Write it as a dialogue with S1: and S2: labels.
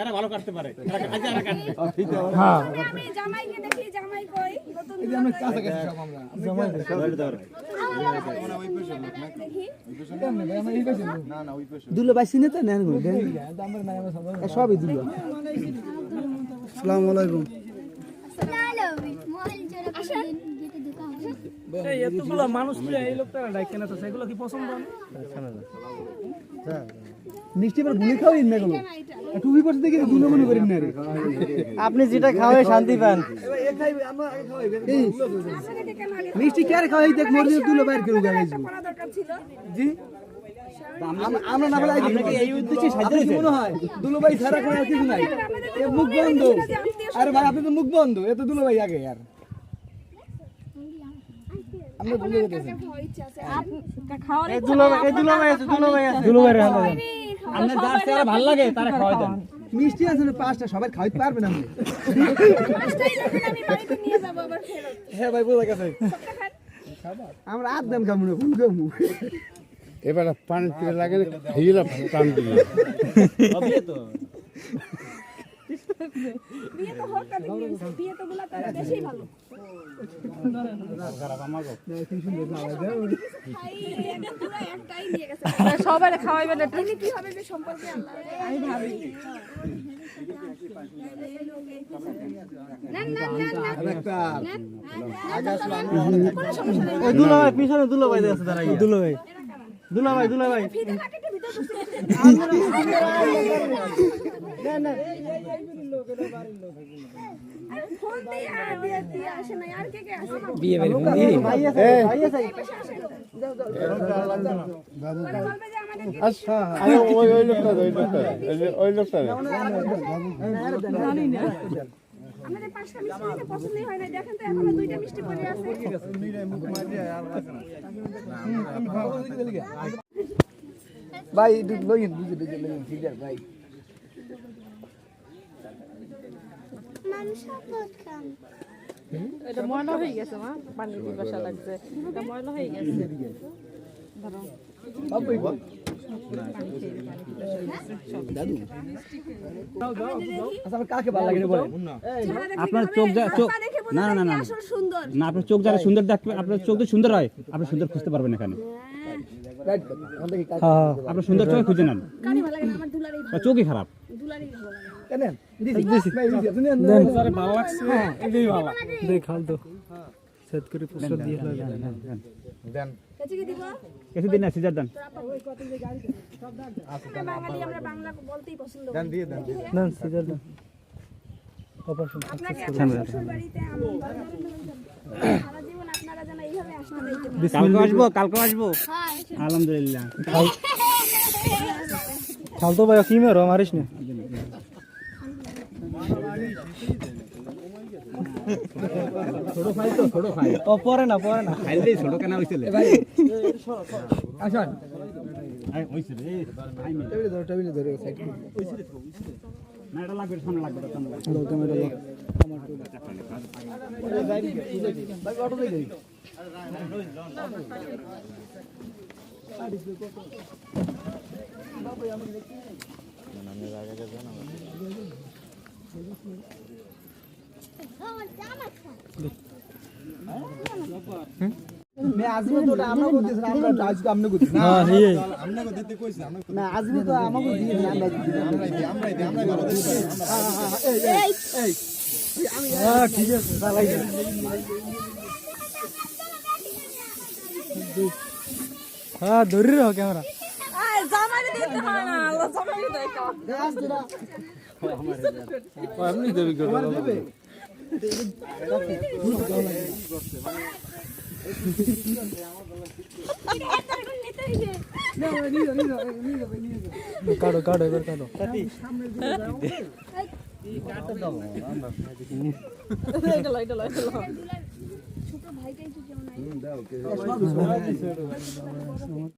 S1: এরা ভালো কাটতে পারে।
S2: হ্যাঁ।
S3: জামাইকে দেখি জামাই কই? নতুন
S4: এই যে আমরা কাছাকাছি সব আমরা।
S2: জামাই
S3: দেখি
S4: কেমনে ভাই আমরা এই পাশে লোক।
S5: দুলো ভাই চিনে তো নেন
S4: আমরা নাই আমরা সবাই
S5: দুলো আসসালামু আলাইকুম
S2: এতগুলো মানুষ এই লোকটা ডাইকে না তো সেগুলো কি পছন্দ? না
S5: মিষ্টি এবার গুলি গেল। টুপি পরতে দেখি গুলো মনে করেন না
S2: আপনি যেটা খাওয়াই শান্তি পান।
S5: এই
S3: আপনাকে কেন আগে
S5: মিষ্টি কে খাওয়াই? দেখ মরে দুলো বাইর করে জি? আমরা- আমরা না বলে এই উদ্দেশ্যে সাহায্য মনে হয়? দুলো ভাই ছাড়া কোনো কিছু নাই? এ মুখ বন্ধ। আরে ভাই আপনি তো মুখ বন্ধ। এ তো দুলো ভাই আগে यार আমরা ভুলে গেছি
S3: খাওয়ার ইচ্ছা আছে খাওয়ার
S2: ভাই এই দুলো ভাই আছে। দুলো আপনার যার চেহারা ভালো লাগে তারা খাওয়াই দেন।
S5: মিষ্টি আছে না পাঁচটা সবাই খাওয়াইতে পারবেন আপনি
S3: আমি বাড়িতে নিয়ে যাব আবার ফেরত।
S5: হ্যাঁ ভাই বোঝা গেছে। আমরা আর দাম খাব না ফুল খাব।
S6: এবার পানি লাগে টান দিলে
S1: তো।
S3: বিয়ে তো হোক তাদের বিয়ে বিয়ে তো গুলা তারা বেশি ভালো। এই একটা পুরো একটাই দিয়ে গেছে
S7: সবাই খাওয়াইবেন
S3: কি হবে যে সম্পর্কে আমি ভাবি। না না না না
S5: একটা
S3: কোনো সমস্যা নেই।
S2: ওই দুলো ভাই পিছনে দুলো ভাই আছে তারা দুলো ভাই। দুলো বিয়ে বাড়ি
S3: না পরে বলবে যে আমাকে কি
S6: আচ্ছা ওই ওই লোকটা ওই লোকটা ওই যে- ওই লোকটা
S3: আমাদের পাঁচটা মিষ্টি দিতে পছন্দই হয় না দেখেন তো এখনও দুইটা মিষ্টি পড়ে আছে
S5: ভাই লইন বুঝে বুঝে লইন ভাই
S7: এটা ময়লা হয়ে গেছে মা। পানি পিপাসা লাগছে? এটা ময়লা হয়ে গেছে।
S5: বাবুই বল আচ্ছা
S1: আপনার চোখ যা- চোখ না না না না। না আপনার চোখ যারা সুন্দর দেখবে আপনার চোখ যদি সুন্দর হয় আপনি সুন্দর খুঁজতে পারবেন এখানে।
S5: আমাদের কি কাকে
S1: আপনার সুন্দর চোখে খুঁজে নেন।
S3: কারি ভালো লাগে না আমার দুলারই
S1: বা চোখই খারাপ।
S3: দুলারই ভালো লাগে
S5: কেন দিছি। দিছি।
S2: ভালো লাগছে। এটাই ভালো। দেখ তো সেট করে প্রস্তাব দিয়ে
S3: কাছে কি
S1: কিছু দিন না সিজার দেন।
S3: আমরা বাঙালি আমরা বাংলা বলতেই পছন্দ করি।
S2: না সিজার দাও অপারেশন
S3: আপনাকে আপনার শ্বশুর বাড়িতে আমি সারা জীবন আপনারা যেন এইভাবে আসতে দিতে
S1: কালকে আসব কালকে আসব। আলহামদুলিল্লাহ।
S2: খাল ভাই কি মেরো মারিস না?
S1: ছোট ফাইল তো ছোট ফাইল
S2: ও পরে না পরে না।
S1: ফাইল দেই ছোট কেন হইছিল ভাই
S5: আসুন।
S1: আই হইছিল এই
S5: টেবিলে ধরো টেবিলে ধরো সাইড হইছিল
S1: না এটা লাগবে সামনে লাগবে তো সামনে লাগবে।
S5: টমেটো দাও ভাই অটো দেই যাই বাবা আমাকে দেখতে না আমি আগে যাব
S2: না ঠিক আছে হ্যাঁ ধরে রাখো ক্যামেরা
S7: জামাই দিতে হয় না আল্লাহ জামাই দিতে
S6: এমনি দেবী
S2: কাটো কাটো এবার কাটো।
S3: ছোট ভাইটাই তো